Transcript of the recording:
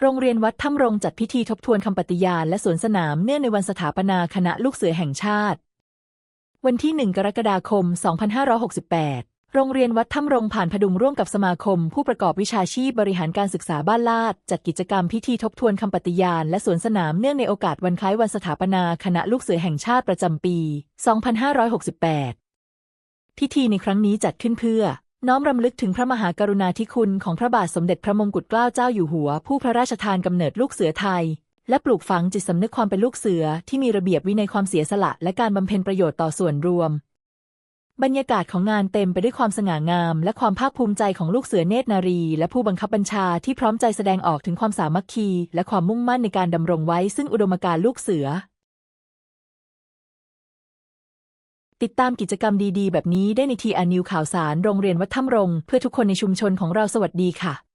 โรงเรียนวัดถ้ำรงจัดพิธีทบทวนคำปฏิญาณและสวนสนามเนื่องในวันสถาปนาคณะลูกเสือแห่งชาติ วันที่ 1 กรกฎาคม 2568 โรงเรียนวัดถ้ำรงผ่านพดุงร่วมกับสมาคม ผู้ประกอบวิชาชีพบริหารการศึกษาบ้านลาด จัดกิจกรรมพิธีทบทวนคำปฏิญาณและสวนสนามเนื่องในโอกาสวันคล้ายวันสถาปนาคณะลูกเสือแห่งชาติประจำปี 2568 พิธีในครั้งนี้จัดขึ้นเพื่อ น้อมรำลึกถึงพระมหากรุณาธิคุณของพระบาทสมเด็จพระมงกุฎเกล้าเจ้าอยู่หัว ผู้พระราชทานกำเนิดลูกเสือไทย และปลูกฝังจิตสำนึกความเป็นลูกเสือที่มีระเบียบวินัยความเสียสละ และการบำเพ็ญประโยชน์ต่อส่วนรวม บรรยากาศของงานเต็มไปด้วยความสง่างาม และความภาคภูมิใจของลูกเสือเนตรนารี และผู้บังคับบัญชาที่พร้อมใจแสดงออกถึงความสามัคคี และความมุ่งมั่นในการดำรงไว้ซึ่งอุดมการณ์ลูกเสือ ติดตามกิจกรรมดีๆ แบบนี้ได้ในทีอานิวข่าวสารโรงเรียนวัดถ้ำรง เพื่อทุกคนในชุมชนของเราสวัสดีค่ะ